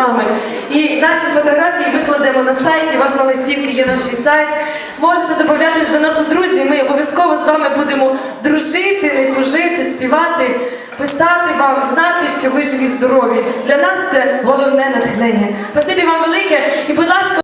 нами. І наші фотографії викладемо на сайті. У вас на листівки є наш сайт. Можете додатись до нас у друзі. Ми обов'язково з вами будемо дружити, не тужити, співати, писати вам, знати, що ви живі, здорові. Для нас це головне натхнення. Спасибі вам велике. І, будь ласка.